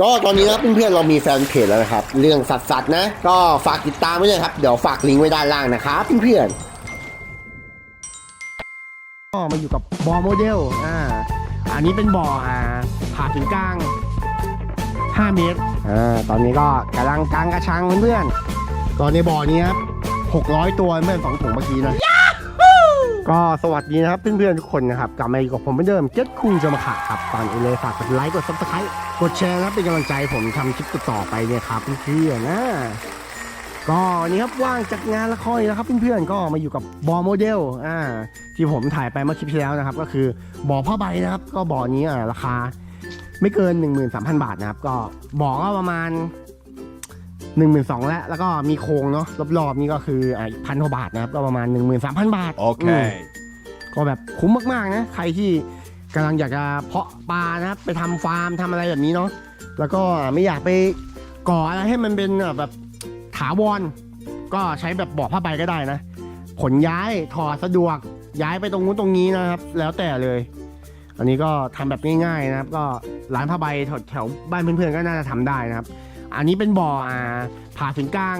ก็ตอนนี้นะครับเพื่อนๆเรามีแฟนเพจแล้วนะครับ เรื่องสัตว์ๆนะ ก็ฝากติดตามไว้เลยครับเดี๋ยวฝากลิงก์ไว้ด้านล่างนะครับเพื่อนๆก็มาอยู่กับบ่อโมเดลอ่าอันนี้เป็นบ่ออ่าผ่าถึงกลาง 5 เมตรอ่าตอนนี้ก็กำลังกลางกระชังเพื่อนๆก็ในบ่อนี้ครับ600 ตัวเมื่อสองถุงเมื่อกี้นะ ก็สวัสดีนะครับเพื่อนๆทุกคนนะครับกลับมาอยู่กับผมเหมือนเดิมเจ็ดคุงจะมาขัดครับก่อนอื่นเลยฝากกดไลค์กดซับสไครต์กดแชร์นะครับเป็นกำลังใจผมทำคลิปต่อไปเนี่ยครับเพื่อนๆนะก็วันนี้ครับว่างจากงานละครแล้วครับเพื่อนๆก็มาอยู่กับบอโมเดลอ่าที่ผมถ่ายไปเมื่อคลิปที่แล้วนะครับ ก็คือบ่อผ้าใบนะครับ ก็บ่อนี้อ่าราคา ไม่เกิน 13,000 บาทนะครับ ก็บ่อก็ประมาณ 1 2 0 0 0แล้วแล้วก็มีโครงเนาะรอบๆนี่ก็คืออ่าพันกว่าบาทนะครับก็ประมาณ 13,000 บาทอืม Okay. ก็แบบคุ้มมากๆนะใครที่กำลังอยากจะเพาะปลานะครับไปทำฟาร์มทำอะไรแบบนี้เนาะแล้วก็ไม่อยากไปก่ออะไรให้มันเป็นแบบถาวรก็ใช้แบบบ่อผ้าใบก็ได้นะ ขนย้ายถอดสะดวกย้ายไปตรงนู้นตรงนี้นะครับ แล้วแต่เลย อันนี้ก็ทำแบบง่ายๆนะครับ ก็ร้านผ้าใบแถวแถวบ้านเพื่อนๆก็น่าจะทำได้นะครับ อันนี้เป็นบ่ออ่าผ่าศูนย์กลาง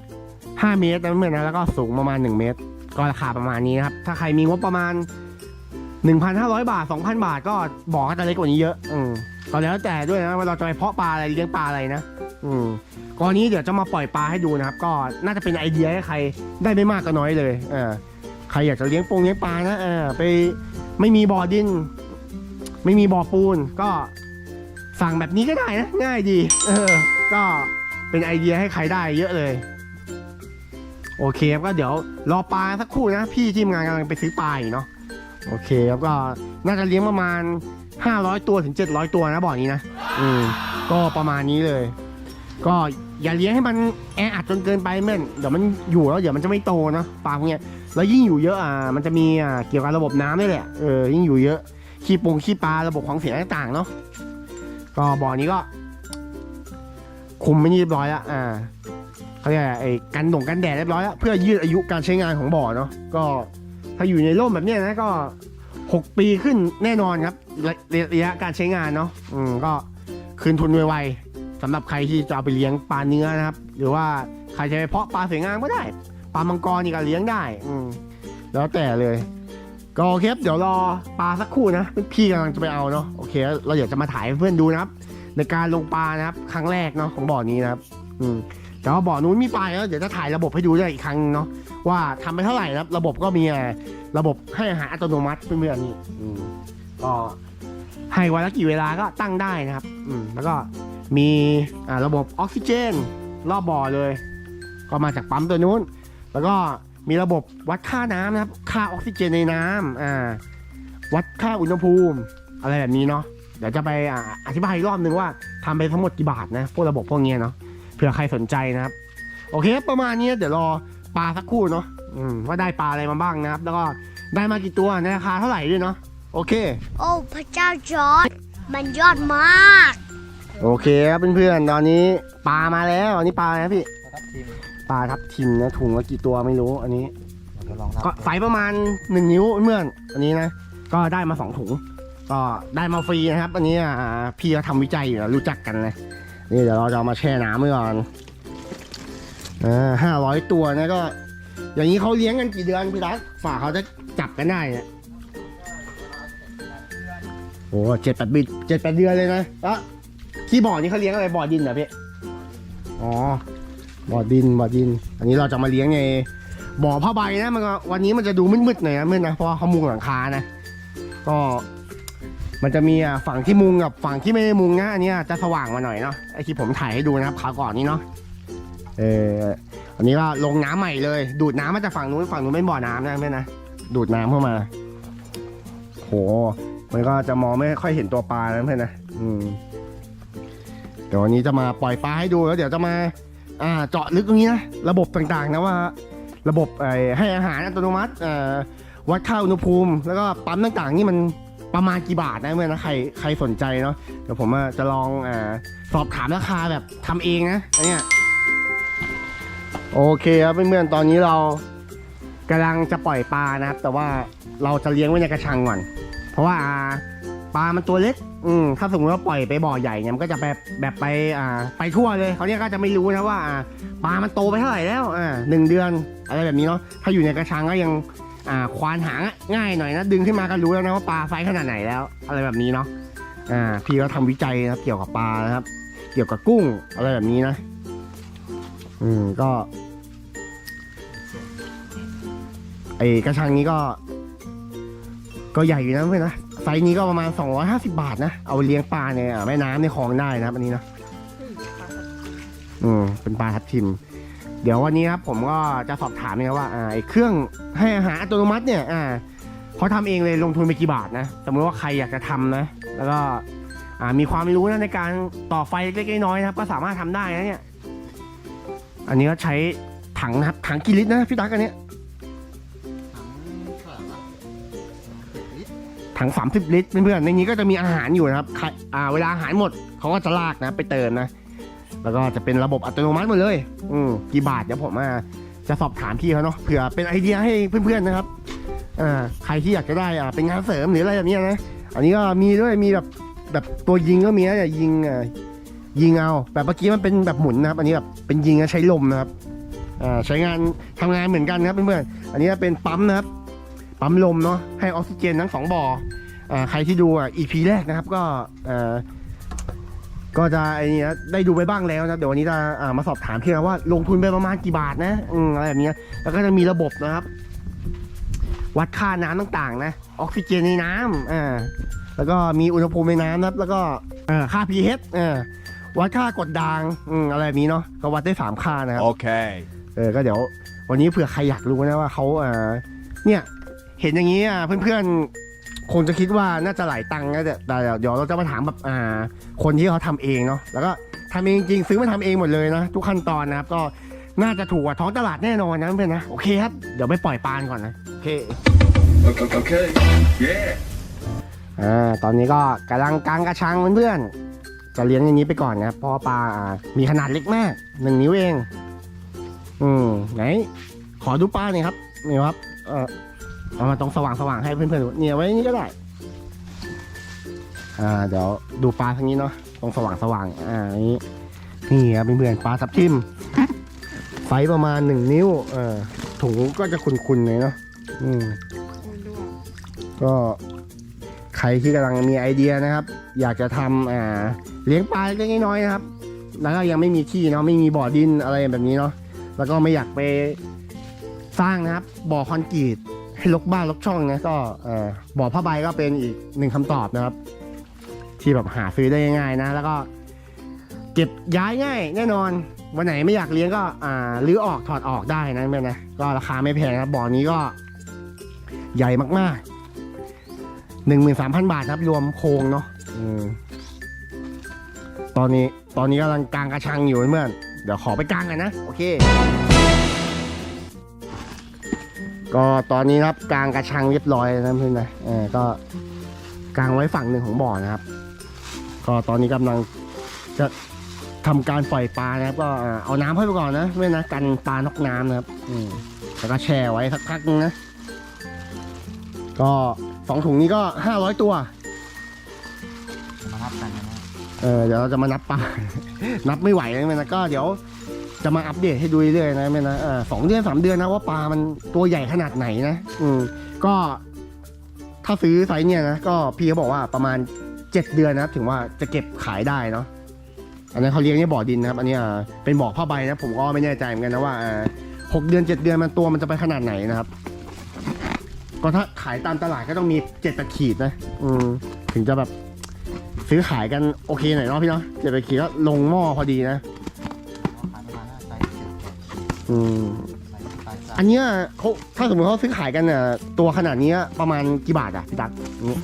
5 เมตรนะเพื่อนนะแล้วก็สูงประมาณ 1 เมตร ก็ราคาประมาณนี้นะครับ ถ้าใครมีงบประมาณ 1,500 บาท 2,000 บาท ก็บ่อก็จะเล็กกว่านี้เยอะ อืมก็แล้วแต่ด้วยนะว่าเราจะไปเพาะปลาอะไรเลี้ยงปลาอะไรนะ อืมกรณีเดี๋ยวจะมาปล่อยปลาให้ดูนะครับ ก็น่าจะเป็นไอเดียให้ใครได้ไม่มากก็น้อยเลย เออใครอยากจะเลี้ยงปงเลี้ยงปลานะเออไปไม่มีบ่อดิน ไม่มีบ่อปูน ก็ สั่งแบบนี้ก็ได้นะ ง่ายดี เออ ก็เป็นไอเดียให้ใครได้เยอะเลย โอเคครับก็เดี๋ยวรอปลาสักครู่นะ พี่ทีมงานกำลังไปซื้อปลาเนาะโอเคครับก็น่าจะเลี้ยงประมาณ 500 ตัวถึง 700 ตัวนะบ่อนี้นะอืมก็ประมาณนี้เลย ก็อย่าเลี้ยงให้มันแออัดจนเกินไปเมื่อนเดี๋ยวมันอยู่แล้วเดี๋ยวมันจะไม่โตเนาะปลาพวกเนี้ยแล้วยิ่งอยู่เยอะอะมันจะมีอ่าเกี่ยวกับระบบน้ำด้วยแหละเออยิ่งอยู่เยอะขี้ปงขี้ปลาระบบของเสียต่างๆเนาะ ก็บ่อนี้ก็ คุมไม่เรียบร้อยล้วอ่าเขาเรียกไอ้กันดงกันแดดเรียบร้อยแล้วเพื่อยืดอายุการใช้งานของบ่อเนาะก็ถ้าอยู่ในร่มแบบนี้นะก็ 6 ปีขึ้นแน่นอนครับระระระยะการใช้งานเนาะอืมก็คืนทุนไวๆสำหรับใครที่จะเอาไปเลี้ยงปลาเนื้อนะครับ หรือว่าใครจะไปเพาะปลาสวยงามก็ได้ปลามังกรนี่ก็เลี้ยงได้ อืมแล้วแต่เลย ก็โอเคครับเดี๋ยวรอปลาสักครู่นะพี่กำลังจะไปเอาเนาะโอเคเราเดี๋ยวจะมาถ่ายให้เพื่อนดูนะครับ ในการลงปลานะครับ ครั้งแรกเนาะของบ่อนี้นะครับ อืมแต่ว่าบ่อนู้นมีปลาแล้วเดี๋ยวจะถ่ายระบบให้ดูได้อีกครั้งเนาะว่าทำไปเท่าไหร่นะครับ ระบบก็มีระบบให้อาหารอัตโนมัติเพื่อนๆนี่อืมก็ให้วันละกี่เวลาก็ตั้งได้นะครับ อืมแล้วก็มีอ่าระบบออกซิเจน รอบบ่อเลย ก็มาจากปั๊มตัวนู้น แล้วก็ มีระบบวัดค่าน้ำนะครับ ค่าออกซิเจนในน้ำอ่า วัดค่าอุณหภูมิ อะไรแบบนี้เนาะ เดี๋ยวจะไปอ่าอธิบายอีกรอบนึงว่าทำไปทั้งหมดกี่บาทนะ พวกระบบพวกเนี้ยเนาะ เผื่อใครสนใจนะครับ โอเค ประมาณนี้เดี๋ยวรอปลาสักครู่เนาะอืมว่าได้ปลาอะไรมาบ้างนะครับ แล้วก็ได้มากี่ตัวในราคาเท่าไหร่ด้วยเนาะ โอเค โอ้พระเจ้าจอร์ดมันยอดมาก โอเคครับเพื่อนๆ ตอนนี้ปลามาแล้ว อันนี้ปลาอะไรนะพี่ทับทิม ปลาทับทิมนะถุงละกี่ตัวไม่รู้อันนี้เดี๋ยวลองนับก็ไซส์ประมาณหนึ่งนิ้วเพื่อนอันนี้นะก็ได้มาสองถุง ก็ได้มาฟรีนะครับ อันนี้อ่าพี่เขาทำวิจัยอยู่นะรู้จักกันนะนี่เดี๋ยวเราจะเอามาแช่น้ำไว้ก่อนอ่าห้าร้อยตัวนะก็ อย่างนี้เขาเลี้ยงกันกี่เดือนพี่รักฝากเขาจะจับกันได้เนี่ยโอ้เจ็ดแปดบิดเจ็ดแปดเดือนเลยนะแล้วที่บ่อนี้เขาเลี้ยงอะไรบ่อดินเหรอพี่อ๋อ บ่อดินบ่อดิน อันนี้เราจะมาเลี้ยงในบ่อผ้าใบนะมันก็วันนี้มันจะดูมืดๆหน่อยนะเพื่อนะเพราะว่าเขามุงหลังคานะ ก็มันจะมีอะฝั่งที่มุงกับฝั่งที่ไม่ได้มุงนะอันนี้จะสว่างมาหน่อยเนาะไอที่ผมถ่ายให้ดูนะครับคราวก่อนนี้เนาะเอออันนี้ก็ลงน้ำใหม่เลย ดูดน้ำมาจากฝั่งนู้นฝั่งนู้นเป็นบ่อน้ำนะเพื่อนนะดูดน้ำเข้ามา โห มันก็จะมองไม่ค่อยเห็นตัวปลานะเพื่อนนะอืมเดี๋ยววันนี้จะมาปล่อยปลาให้ดูแล้วเดี๋ยวจะมา อ่าเจาะลึกตรงนี้นะระบบต่างๆนะว่า ระบบให้อาหารอัตโนมัติวัดค่าอุณหภูมิ แล้วก็ปั๊มต่างๆ นี่มันประมาณกี่บาทนะเมื่อนะใครใครสนใจเนาะเดี๋ยวผมจะลองอสอบถามราคาแบบทำเองนะอันเนี้ยโอเคครับเพื่อนๆตอนนี้เรากำลังจะปล่อยปลานะครับ แต่ว่าเราจะเลี้ยงไว้ในกระชังก่อน เพราะว่าปลามันตัวเล็ก อืมถ้าสมมติว่าปล่อยไปบ่อใหญ่เนี่ยมันก็จะแบบแบบไปอ่าไปทั่วเลยเขาเนี่ยก็จะไม่รู้นะว่าอ่าปลามันโตไปเท่าไหร่แล้วอ่าหนึ่งเดือนอะไรแบบนี้เนาะถ้าอยู่ในกระชังก็ยังอ่าควานหางง่ายหน่อยนะดึงขึ้นมาก็รู้แล้วนะว่าปลาไซส์ขนาดไหนแล้ว อะไรแบบนี้เนาะอ่าพี่ก็ทำวิจัยนะครับเกี่ยวกับปลานะครับ เกี่ยวกับกุ้งอะไรแบบนี้นะอืมก็ไอกระชังนี้ก็ ก็ใหญ่อยู่นะเพื่อนนะ ไซส์นี้ก็ประมาณ 250 บาทนะ เอาเลี้ยงปลาในอ่าแม่น้ำในคลองได้นะครับอันนี้นะอืมเป็นปลาทับทิม เดี๋ยววันนี้ครับผมก็จะสอบถามเนี่ยว่าอ่าไอ้เครื่องให้อาหารอัตโนมัติเนี่ยอ่าเขาทำเองเลยลงทุนไปกี่บาทนะสมมติว่าใครอยากจะทำนะ แล้วก็อ่ามีความรู้นะในการต่อไฟเล็กๆน้อยๆนะครับ ก็สามารถทำได้นะเนี่ย อันนี้ก็ใช้ถังนะครับถังกี่ลิตรนะพี่ตั๊กอันเนี้ย ถัง 30 ลิตรเพื่อนๆในนี้ก็จะมีอาหารอยู่นะครับอ่าเวลาอาหารหมดเขาก็จะลากนะไปเติมนะ แล้วก็จะเป็นระบบอัตโนมัติหมดเลย อืมกี่บาทเดี๋ยวผมอ่าจะสอบถามพี่เขาเนาะเผื่อเป็นไอเดียให้เพื่อนๆนะครับอ่าใครที่อยากจะได้อ่าเป็นงานเสริมหรืออะไรแบบนี้นะอันนี้ก็มีด้วยมีแบบแบบตัวยิงก็มีนะเนี่ยิงอ่ายิงเอาแบบเมื่อกี้มันเป็นแบบหมุนนะครับ อันนี้แบบเป็นยิงใช้ลมนะครับอ่าใช้งานทำงานเหมือนกันครับเพื่อนๆอันนี้เป็นปั๊มนะครับ ปั๊มลมเนาะให้ออกซิเจนทั้งสองบ่ออ่าใครที่ดูอะ EP แรกนะครับก็เอ่อก็จะไอ้นี่นะได้ดูไปบ้างแล้วนะเดี๋ยววันนี้จะอ่ามาสอบถามพี่นะว่าลงทุนไปประมาณกี่บาทนะอืมอะไรแบบเนี้ยแล้วก็จะมีระบบนะครับ วัดค่าน้ำต่างๆ นะ ออกซิเจนในน้ำอ่าแล้วก็มีอุณหภูมิในน้ำนะครับ แล้วก็เอ่อค่า pH เอ่อวัดค่ากรดด่างอืมอะไรแบบนี้เนาะก็วัดได้สามค่านะครับ Okay. เออก็เดี๋ยววันนี้เผื่อใครอยากรู้นะว่าเขาเออเนี่ย เห็นอย่างนี้อะเพื่อนๆคงจะคิดว่าน่าจะหลายตังค์นะแต่แต่เดี๋ยวเราจะมาถามแบบอ่า คนที่เขาทำเองเนาะแล้วก็ทำเองจริงๆซื้อมาทำเองหมดเลยนะทุกขั้นตอนนะครับก็น่าจะถูกกว่าท้องตลาดแน่นอนนะเพื่อนๆนะโอเคครับเดี๋ยวไปปล่อยปลาก่อนนะโอเค Okay. okay. Yeah. อ่าตอนนี้ก็กำลังกางกระชังเพื่อนๆ จะเลี้ยงอย่างนี้ไปก่อนนะครับเพราะว่าปลาอ่ามีขนาดเล็กมากหนึ่งนิ้วเอง อืมไหน ขอดูปลาหน่อยครับนี่ครับ เออ เอามาตรงสว่างๆให้เพื่อนๆดูเนี่ยไว้นี่ก็ได้ อ่า เดี๋ยวดูปลาทางนี้เนาะ ตรงสว่างๆอ่า นี้ นี่ครับเพื่อนๆปลาทับทิม ไซส์ประมาณหนึ่งนิ้ว เออถุงก็จะคุนๆเลยเนาะ อืม ก็ใครที่กำลังมีไอเดียนะครับ อยากจะทำอ่า เลี้ยงปลาเล็กๆน้อยๆนะครับ แล้วก็ยังไม่มีที่เนาะ ไม่มีบ่อดินอะไรแบบนี้เนาะ แล้วก็ไม่อยากไปสร้างนะครับ บ่อคอนกรีต ให้ลกบ้านลกช่องนะก็บ่อผ้าใบก็เป็นอีกหนึ่งคำตอบนะครับ ที่แบบหาซื้อได้ง่ายๆนะ แล้วก็เก็บย้ายง่าย แน่นอนวันไหนไม่อยากเลี้ยงก็รื้อออกถอดออกได้นะเพื่อนะก็ราคาไม่แพงนะบ่อนี้ก็ใหญ่มากๆหนึ่งหมื่นสามพันบาทครับ รวมโครงเนาะอตอนนี้ตอนนี้กำลังกางกระชังอยู่เพื่อนเดี๋ยวขอไปกางกันนะ โอเค ก็ตอนนี้นะครับกางกระชังเรียบร้อยแล้วนะเพื่อนนะเออก็กางไว้ฝั่งหนึ่งของบ่อนะครับ ก็ตอนนี้กำลังจะทำการปล่อยปลานะครับ ก็อ่าเอาน้ำให้ไปก่อนนะเพื่อนนะกันปลานอกน้ำนะครับ อืมแล้วก็แช่ไว้สักพักนึงนะก็สองถุงนี้ก็ห้าร้อยตัวมานับกันนะเออเดี๋ยวเราจะมานับปลา นับไม่ไหวนะแม่นะก็เดี๋ยว จะมาอัปเดตให้ดูเรื่อยๆนะแม่นะสองเดือนสามเดือนนะว่าปลามันตัวใหญ่ขนาดไหนนะ อืมก็ถ้าซื้อไซส์เนี่ยนะก็พี่เขาบอกว่าประมาณเจ็ดเดือนนะครับถึงว่าจะเก็บขายได้เนาะอันนั้นเขาเลี้ยงในบ่อดินนะครับ อันนี้เป็นบ่อผ้าใบนะ ผมก็ไม่แน่ใจเหมือนกันนะว่าหกเดือนเจ็ดเดือนมันตัวมันจะไปขนาดไหนนะครับ ก็ถ้าขายตามตลาดก็ต้องมีเจ็ดแปดขีดนะ อืมถึงจะแบบซื้อขายกันโอเคหน่อยเนาะพี่เนาะเจ็ดแปดขีดก็ลงหม้อพอดีนะ อืมไซส์ไซส์อันเนี้ยเขาถ้าสมมติเขาซื้อขายกันเนี่ยตัวขนาดเนี้ยประมาณกี่บาทอะพี่ตั๊กนี่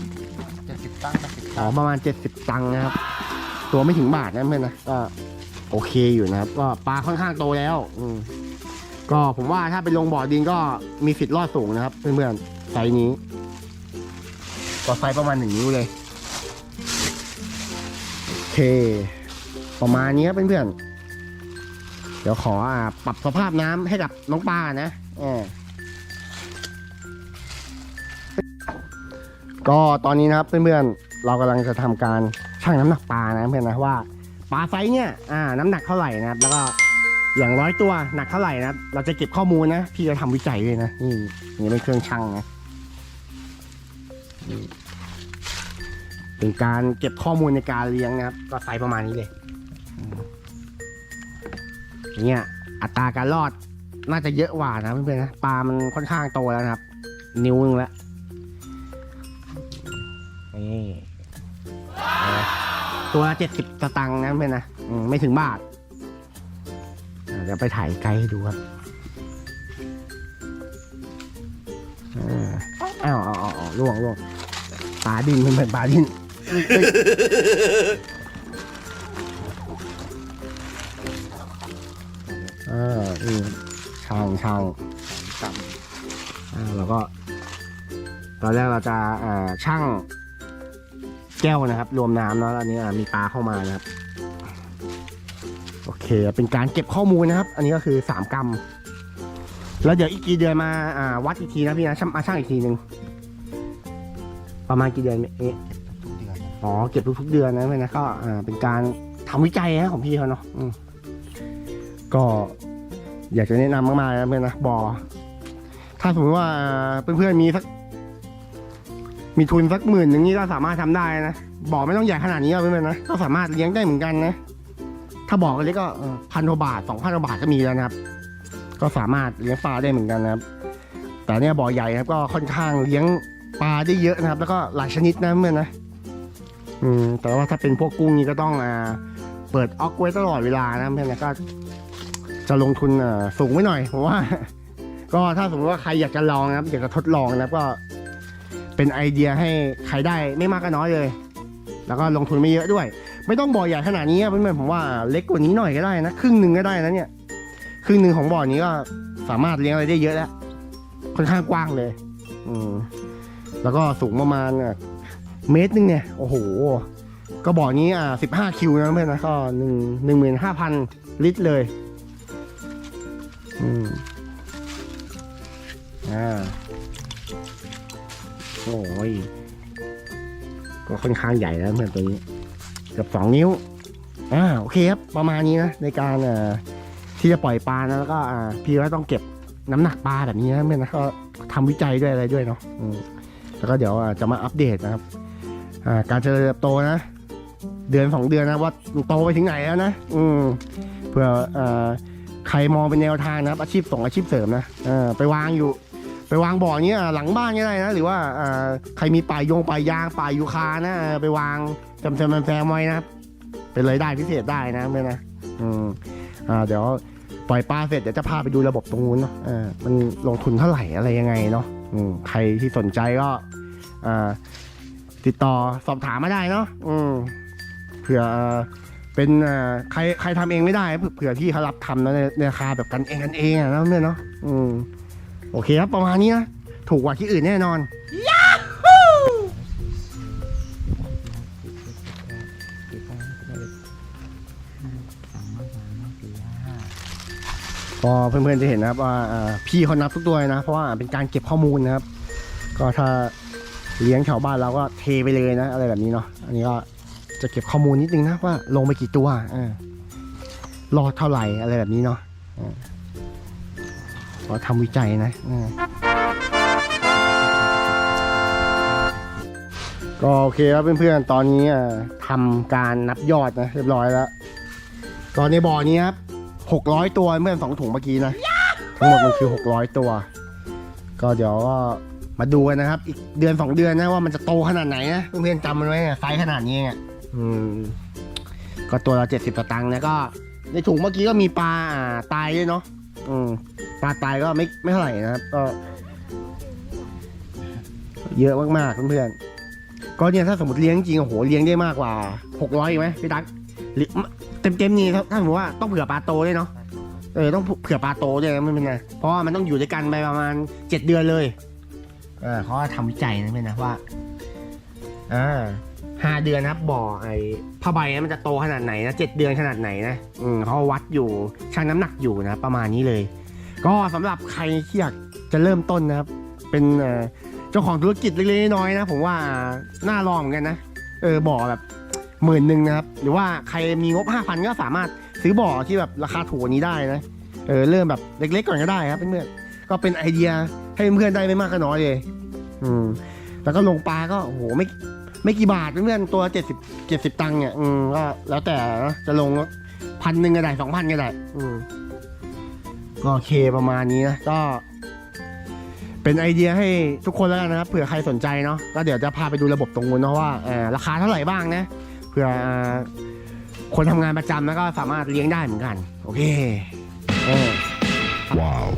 เจ็ดสิบตั้งแปดสิบอ๋ตั้องประมาณ 70 ตังค์นะครับ ตัวไม่ถึงบาทนะเพื่อนนะก็โอเคอยู่นะครับก็ปลาค่อนข้างโตแล้วอืมก็ผมว่าถ้าไปลงบ่อดินก็มีสิทธิ์รอดสูงนะครับเพื่อนๆไซส์นี้ก็ไซส์ประมาณหนึ่งนิ้วเลยโอเค ประมาณนี้ครับเพื่อนๆ เดี๋ยวขอปรับสภาพน้ำให้กับน้องปลานะก็ตอนนี้นะครับเพื่อนๆเรากำลังจะทำการชั่งน้ำหนักปลานะเพื่อนนะว่าปลาไซส์เนี่ยน้ำหนักเท่าไหร่นะครับ แล้วก็อย่างร้อยตัวหนักเท่าไหร่นะเราจะเก็บข้อมูลนะพี่จะทำวิจัยด้วยนะนี่นี่เป็นเครื่องชั่งนะนี่เป็นการเก็บข้อมูลในการเลี้ยงนะครับ ก็ไซส์ประมาณนี้เลย เงี้ยอัตราการรอดน่าจะเยอะกว่านะเพื่อนๆนะปลามันค่อนข้างโตแล้วนะครับ นิ้วนึงแล้วนี่ตัวละเจ็ดสิบสตังค์นะเพื่อนนะไม่ถึงบาทเดี๋ยวไปถ่ายไกลให้ดูครับอ้าวอ้าวอ้าวอ้าวล่วงล่วงปลาดินมันเป็นปลาดิน เอ้ยเอ้ยอ่าอืมช่างช่างต่อ่าเราก็ ตอนแรกเราจะเอ่อช่างแก้วนะครับ รวมน้ำเนาะแล้วอันนี้อะมีปลาเข้ามานะครับ โอเค เป็นการเก็บข้อมูลนะครับ อันนี้ก็คือ3กรัมแล้วเดี๋ยวอีกกี่เดือนมาอ่าวัดอีกทีนะพี่นะช่างมาช่างอีกทีหนึ่งประมาณกี่เดือนเอ๊ะำทุกเดือนนะอ๋อเก็บทุกๆเดือนนะเพื่อนนะก็อ่าเป็นการทำวิจัยนะของพี่เขาเนาะอืมก็ อยากจะแนะนำมากๆนะเพื่อนนะบอถ้าสมมติว่าเพื่อนๆมีสัก มีทุนสักหมื่นหนึ่งนี่ก็สามารถทำได้นะบ่อไม่ต้องใหญ่ขนาดนี้หรอกเพื่อนๆนะก็สามารถเลี้ยงได้เหมือนกันนะถ้าบ่อเล็กก็พันกว่าบาทสองพันกว่าบาทก็มีแล้วนะครับ ก็สามารถเลี้ยงปลาได้เหมือนกันนะครับ แต่เนี่ยบ่อใหญ่ครับก็ค่อนข้างเลี้ยงปลาได้เยอะนะครับ แล้วก็หลายชนิดนะเพื่อนนะอืมแต่ว่าถ้าเป็นพวกกุ้งนี่ก็ต้องอ่าเปิดออกไว้ตลอดเวลานะเพื่อนนะก็ จะลงทุนสูงไว้หน่อยเพราะว่า ก็ถ้าสมมติว่าใครอยากจะลองนะครับ อยากจะทดลองนะครับก็เป็นไอเดียให้ใครได้ไม่มากก็น้อยเลย แล้วก็ลงทุนไม่เยอะด้วย ไม่ต้องบ่อใหญ่ขนาดนี้เพื่อนๆผมว่าเล็กกว่านี้หน่อยก็ได้นะครึ่งหนึ่งก็ได้นะเนี่ยครึ่งหนึ่งของบ่อนี้ก็สามารถเลี้ยงอะไรได้เยอะแล้วค่อนข้างกว้างเลย อืมแล้วก็สูงประมาณเมตรหนึงเนี่ยโอ้โหก็บ่อนี้อ่าสิบห้าคิวนะเพื่อนนะก็หนึ่งหนึ่งหมื่นห้าพันลิตรเลย อืมอ่าโอ้ยก็ค่อนข้างใหญ่แล้วเพื่อนตัวนี้เกือบสองนิ้วอ่าโอเคครับประมาณนี้นะในการเอ่อที่จะปล่อยปลานะแล้วก็อ่าพี่ก็ต้องเก็บน้ำหนักปลาแบบนี้นะเพื่อนนะก็ทำวิจัยด้วยอะไรด้วยเนาะอืมแล้วก็เดี๋ยวอ่าจะมาอัปเดตนะครับอ่าการเจริญเติบโตนะ เดือนสองเดือนนะว่าโตไปถึงไหนแล้วนะอืมเพื่ออ่อ ใครมองเป็นแนวทางนะครับ อาชีพส่งอาชีพเสริมนะเออไปวางอยู่ ไปวางบ่อเงี้ยหลังบ้านก็ได้นะ หรือว่าเอ่อใครมีป่ายยงป่ายยางป่ายยูคานะเออไปวางจำจำแซมไว้นะครับ เป็นรายได้พิเศษได้นะเพื่อนนะอืมอ่าเดี๋ยวปล่อยปลาเสร็จเดี๋ยวจะพาไปดูระบบตรงนู้นเนาะเออมันลงทุนเท่าไหร่อะไรยังไงเนาะอืมใครที่สนใจก็อ่าติดต่อสอบถามมาได้เนาะอืมเผื่อ เอ่อเป็นเอ่อใครใครทำเองไม่ได้เผื่อเผื่อที่เขารับทำนะในในราคาแบบกันเองกันเองอะนะเพื่อนเนาะอืมโอเคครับประมาณนี้นะถูกกว่าที่อื่นแน่นอนก็เพื่อนๆจะเห็นนะครับว่าอ่าพี่เขานับทุกตัวเลยนะ เพราะว่าเป็นการเก็บข้อมูลนะครับ ก็ถ้าเลี้ยงชาวบ้านเราก็เทไปเลยนะ อะไรแบบนี้เนาะอันนี้ก็ จะเก็บข้อมูลนิดนึงนะว่าลงไปกี่ตัวอ่ารอดเท่าไหร่อะไรแบบนี้เนาะอ่าทำวิจัยนะก็โอเคครับเพื่อนๆ ตอนนี้อ่าทำการนับยอดนะเรียบร้อยแล้ว ตอนในบ่อนี้ครับหกร้อยตัวเมื่อสองถุงเมื่อกี้นะ ทั้งหมดมันคือหกร้อยตัว ก็เดี๋ยวก็มาดูกันนะครับ อีกเดือนสองเดือนนะว่ามันจะโตขนาดไหนนะเพื่อนๆจำมันไว้นะไซส์ขนาดนี้อะ อืม ก็ตัวละเจ็ดสิบตังค์นะก็ ในถุงเมื่อกี้ก็มีปลาอ่าตายด้วยเนาะอืมปลาตายก็ไม่ไม่เท่าไหร่นะครับก็ เยอะมากๆเพื่อนๆก็เนี่ยถ้าสมมติเลี้ยงจริงโอ้โหเลี้ยงได้มากกว่าหกร้อยไหมพี่ตั๊กหรือเต็มๆนี่ถ้าถ้าสมมติว่าต้องเผื่อปลาโตด้วยเนาะเออต้องเผื่อปลาโตด้วยนะไม่เป็นไรเพราะว่ามันต้องอยู่ด้วยกันไปประมาณเจ็ดเดือนเลย เออเขาก็ทำวิจัยนะเพื่อนนะว่าอ่า ห้าเดือนนะครับบ่อไอ้ผ้าใบนะมันจะโตขนาดไหนนะเจ็ดเดือนขนาดไหนนะอืมเขาวัดอยู่ชั่งน้ำหนักอยู่นะประมาณนี้เลย ก็สำหรับใครที่อยากจะเริ่มต้นนะครับ เป็นเจ้าของธุรกิจเล็กๆน้อยๆนะ ผมว่าน่าลองเหมือนกันนะเออบ่อแบบหมื่นหนึ่งนะครับ หรือว่าใครมีงบห้าพันก็สามารถซื้อบ่อที่แบบราคาถูกกว่านี้ได้นะเออเริ่มแบบเล็กๆก่อนก็ได้ครับเพื่อนๆก็เป็นไอเดียให้เพื่อนๆได้ไม่มากก็น้อยเลย อืมแล้วก็ลงปลาก็โหไม่ ไม่กี่บาทเพื่อนๆตัวเจ็ดสิบเจ็ดสิบตังค์เนี่ยอืมก็แล้วแต่นะจะลงพันหนึ่งก็ได้สองพันก็ได้ อืมก็โอเคประมาณนี้นะก็ เป็นไอเดียให้ทุกคนแล้วกันนะครับเผื่อใครสนใจเนาะก็เดี๋ยวจะพาไปดูระบบตรงนู้นเนาะว่าเอ่อราคาเท่าไหร่บ้างนะเผื่อเอ่อคนทำงานประจำแล้วก็สามารถเลี้ยงได้เหมือนกัน โอเคเออว้าว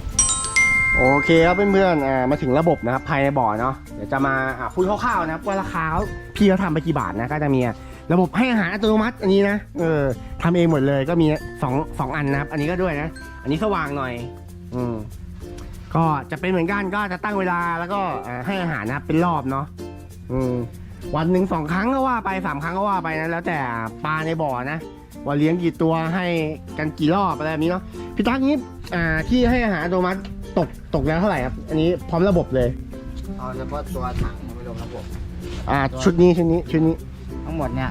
โอเคครับเพื่อนๆอ่ามาถึงระบบนะครับภายในบ่อเนาะเดี๋ยวจะมาอ่าพูดคร่าวๆนะครับว่าราคาพี่เขาทำไปกี่บาทนะก็จะมีระบบให้อาหารอัตโนมัติอันนี้นะเออทำเองหมดเลยก็มีสองสองอันนะครับ อันนี้ก็ด้วยนะ อันนี้สว่างหน่อย อืมก็จะเป็นเหมือนกันก็จะตั้งเวลาแล้วก็ให้อาหารนะเป็นรอบเนาะอืมวันหนึ่งสองครั้งก็ว่าไปสามครั้งก็ว่าไปนะแล้วแต่ปลาในบ่อนะว่าเลี้ยงกี่ตัวให้กันกี่รอบอะไรแบบนี้เนาะพี่ตั๊กนี้อ่าที่ให้อาหารอัตโนมัติ ตกตกแล้วเท่าไหร่ครับ อันนี้พร้อมระบบเลย เอาเฉพาะตัวถังไม่รวมระบบ อ่า ชุดนี้ชุดนี้ชุดนี้ทั้งหมดเนี่ย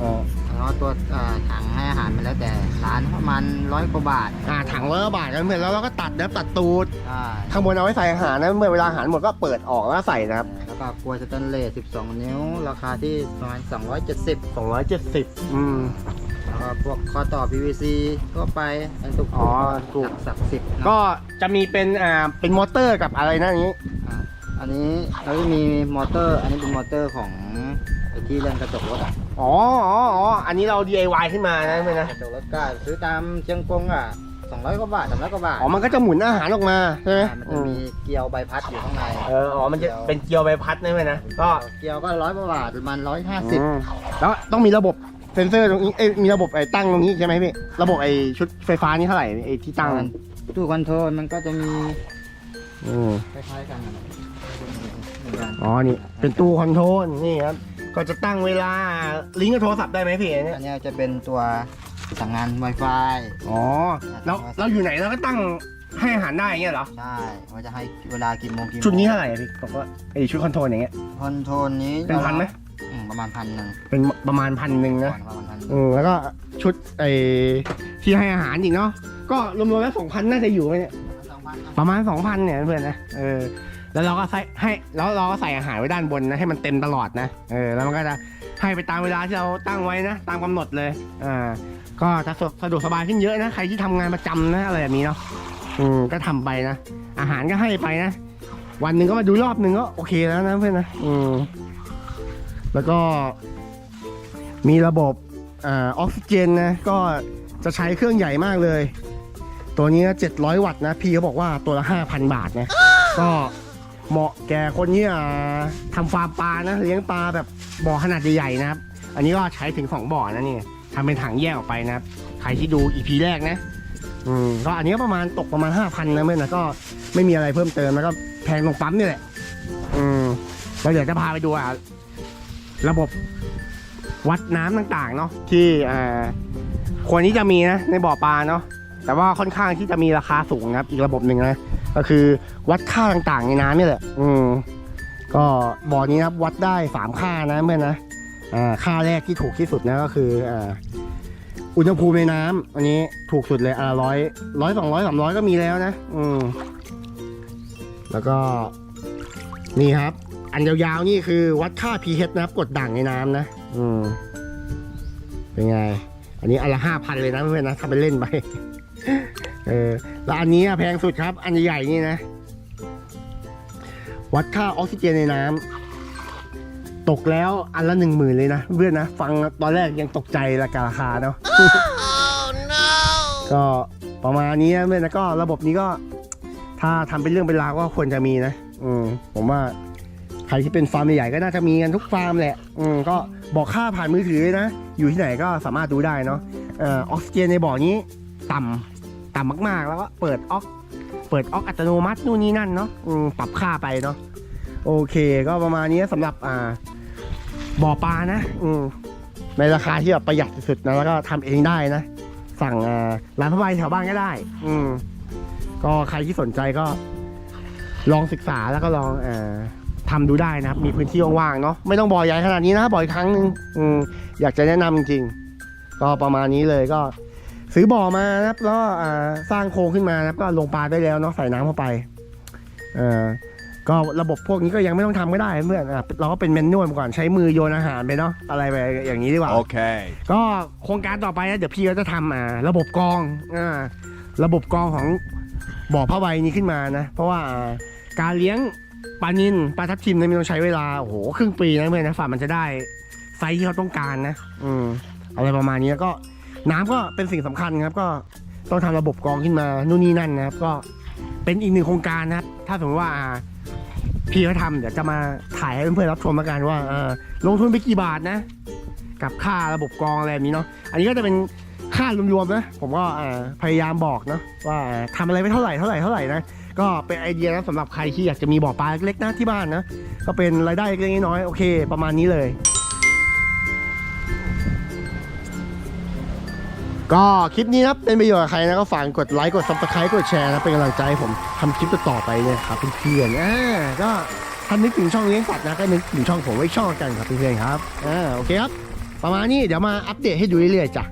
อ๋อ เอาตัวเอ่อถังให้อาหารมันแล้วแต่ร้านประมาณร้อยกว่าบาทอ่าถังร้อยกว่าบาทกันเพื่อนแล้วเราก็ตัดนะตัดตูดใช่ข้างบนเอาไว้ใส่อาหารนะเมื่อเวลาอาหารหมดก็เปิดออกแล้วก็ใส่นะครับแล้วก็กลวยสแตนเลส12 นิ้ว ราคาที่ประมาณ 270 270 อืมแล้วก็พวกข้อต่อ PVC ทั่วไปอันตุกอ๋อถูกสักสิบก็จะมีเป็นอ่าเป็นมอเตอร์กับอะไรนะอันนี้ อันนี้เราจะมีมอเตอร์ อันนี้เป็นมอเตอร์ของไอ้ที่เล่นกระจกรถอะ อ๋ออ๋ออ๋ออันนี้เรา DIY ขึ้นมานะเพื่อนนะ กระจกรถก็ซื้อตามเชียงกงอะ200กว่าบาท300กว่าบาทอ๋อ มันก็จะหมุนอาหารออกมาใช่ไหมอ่ามันจะมีเกลียวใบพัดอยู่ข้างในเออ อ๋อ มันจะเป็นเกลียวใบพัดนะเพื่อนนะ ก็เกลียวก็ร้อยกว่าบาทประมาณร้อยห้าสิบอืมแล้วต้องมีระบบเซ็นเซอร์ตรงนี้เอ้ยมีระบบไอ้ตั้งตรงนี้ใช่ไหมพี่ ระบบไอ้ชุดไฟฟ้านี่เท่าไหร่ไอ้ที่ตั้งตู้คอนโทรลมันก็จะมีอืมคล้ายๆกันนะเหมือนกันอ๋อ นี่ เป็นตู้คอนโทรลนี่ครับ ก็จะตั้งเวลาลิงก์กับโทรศัพท์ได้ไหมพี่เนี่ยอันเนี้ยจะเป็นตัวสั่งงาน Wi-Fi อ๋อแล้วเราอยู่ไหนเราก็ตั้งให้อาหารได้อย่างเงี้ยเหรอ ใช่ว่าจะให้เวลากี่โมงกี่โมงชุดนี้เท่าไหร่อะพี่บอกว่าไอชุดคอนโทรลอย่างเงี้ย คอนโทรลนี้เป็นพันไหม อืมประมาณพันหนึ่งเป็นประมาณพันหนึ่งนะ ประมาณพันหนึ่งอืมแล้วก็ชุดไอที่ให้อาหารอีกเนาะ ก็รวมๆแล้วสองพันน่าจะอยู่ไหมเนี่ย สองพันครับประมาณสองพันเนี่ยเพื่อนนะ เออ แล้วเราก็ใส่ให้แล้วเราก็ใส่อาหารไว้ด้านบนนะให้มันเต็มตลอดนะเออแล้วมันก็จะให้ไปตามเวลาที่เราตั้งไว้นะ ตามกำหนดเลยอ่าก็จะสะดวกสบายขึ้นเยอะนะใครที่ทำงานประจำนะอะไรแบบนี้เนาะอืมก็ทำไปนะอาหารก็ให้ไปนะ วันหนึ่งก็มาดูรอบหนึ่งก็โอเคแล้วนะเพื่อนนะอืมแล้วก็ มีระบบอ่าออกซิเจนนะก็จะใช้เครื่องใหญ่มากเลย ตัวนี้เจ็ดร้อยวัตต์นะ พี่เขาบอกว่าตัวละห้าพันบาทนะ ก็ เหมาะแก่คนที่ทำฟาร์มปลานะเลี้ยงปลาแบบบ่อขนาดใหญ่ๆนะครับ อันนี้ก็ใช้ถึงสองบ่อนะนี่ทำเป็นถังแยกออกไปนะครับใครที่ดูอีพีแรกนะอืมก็อันนี้ก็ประมาณตกประมาณห้าพันนะเพื่อนนะก็ไม่มีอะไรเพิ่มเติมแล้วก็แพงตรงปั๊มนี่แหละอืมแล้วเดี๋ยวจะพาไปดูอะระบบวัดน้ำต่างๆเนาะที่อ่าควรที่จะมีนะในบ่อปลาเนาะแต่ว่าค่อนข้างที่จะมีราคาสูงนะครับอีกระบบหนึ่งนะ ก็คือวัดค่าต่างๆในน้ำนี่แหละ อืมก็บ่อนี้นะครับวัดได้สามค่านะเพื่อนนะอ่าค่าแรกที่ถูกที่สุดนะก็คืออ่าอุณหภูมิในน้ำอันนี้ถูกสุดเลยอ่าร้อยร้อยสองร้อยสามร้อยก็มีแล้วนะ อืม แล้วก็นี่ครับ อันยาวๆนี่คือวัดค่า pH นะครับ กดด่างในน้ำนะ อืม เป็นไง อันนี้อันละห้าพันเลยนะเพื่อนนะทำไปเล่นไป เออแล้วอันนี้อะแพงสุดครับ อันใหญ่ๆนี่นะ วัดค่าออกซิเจนในน้ำตกแล้วอันละหนึ่งหมื่นเลยนะเพื่อนนะ ฟังตอนแรกยังตกใจราคาราคาเนาะก็ประมาณนี้นะเพื่อนนะก็ระบบนี้ก็ ถ้าทำเป็นเรื่องเป็นราวก็ควรจะมีนะ อืมผมว่าใครที่เป็นฟาร์มใหญ่ๆก็น่าจะมีกันทุกฟาร์มแหละ อืมก็บอกค่าผ่านมือถือเลยนะ อยู่ที่ไหนก็สามารถดูได้เนาะเอ่อออกซิเจนในบ่อนี้ต่ำ ต่ำมากๆ แล้วก็เปิดออกเปิดออกอัตโนมัตินู่นนี่นั่นเนาะปรับค่าไปเนาะโอเค ก็ประมาณนี้สำหรับอ่าบ่อปลานะอืในราคาที่แบบประหยัดสุดๆนะแล้วก็ทำเองได้นะ สั่งร้านผ้าใบแถวบ้านก็ได้ อืมก็ใครที่สนใจก็ลองศึกษาแล้วก็ลองอทำดูได้นะครับ มีพื้นที่ว่างๆเนาะไม่ต้องบ่อใหญ่ขนาดนี้นะบ่ออีกครั้งหนึ่งออยากจะแนะนำจริงๆก็ประมาณนี้เลยก็ ซื้อบ่อมานะครับแล้วอ่าสร้างโครงขึ้นมานะครับก็ลงปลาได้แล้วเนาะใส่น้ำเข้าไปเอ่อก็ระบบพวกนี้ก็ยังไม่ต้องทำก็ได้เพื่อนอะเราก็เป็นแมนนวลมาก่อนใช้มือโยนอาหารไปเนาะอะไรไปอย่างนี้ดีกว่า Okay. ก็โครงการต่อไปนะเดี๋ยวพี่ก็จะทำอ่าระบบกรองอ่าระบบกรองของบ่อผ้าใบนี้ขึ้นมานะ เพราะว่าการเลี้ยงปลานินปลาทับทิมเนี่ยมันต้องใช้เวลาโอ้โหครึ่งปีนะเพื่อนนะฝ่ามันจะได้ไซส์ที่เขาต้องการนะ อืมอะไรประมาณนี้แล้วก็ น้ำก็เป็นสิ่งสำคัญครับ ก็ต้องทำระบบกรองขึ้นมานู่นนี่นั่นนะครับ ก็เป็นอีกหนึ่งโครงการนะครับ ถ้าสมมติว่าพี่เขาทำเดี๋ยวจะมาถ่ายให้เพื่อนๆรับชมแล้วกันว่าลงทุนไปกี่บาทนะ กับค่าระบบกรองอะไรแบบนี้เนาะอันนี้ก็จะเป็นค่ารวมๆนะผมก็พยายามบอกเนาะว่าทำอะไรไปเท่าไหร่เท่าไหร่เท่าไหร่นะก็เป็นไอเดียนะสำหรับใครที่อยากจะมีบ่อปลาเล็กๆนะที่บ้านนะก็เป็นรายได้เล็กๆน้อยๆโอเค ประมาณนี้เลย ก็คลิปนี้ครับเป็นประโยชน์กับใครนะก็ฝากกดไลค์กดซับสไครต์กดแชร์นะเป็นกำลังใจให้ผมทำคลิปต่อๆไปเนี่ยครับเพื่อนๆอ่าก็ถ้านึกถึงช่องเลี้ยงสัตว์นะก็นึกถึงช่องผมไว้ช่องกันครับเพื่อนๆครับอ่าโอเคครับ ประมาณนี้เดี๋ยวมาอัปเดตให้ดูเรื่อยๆจ้ะ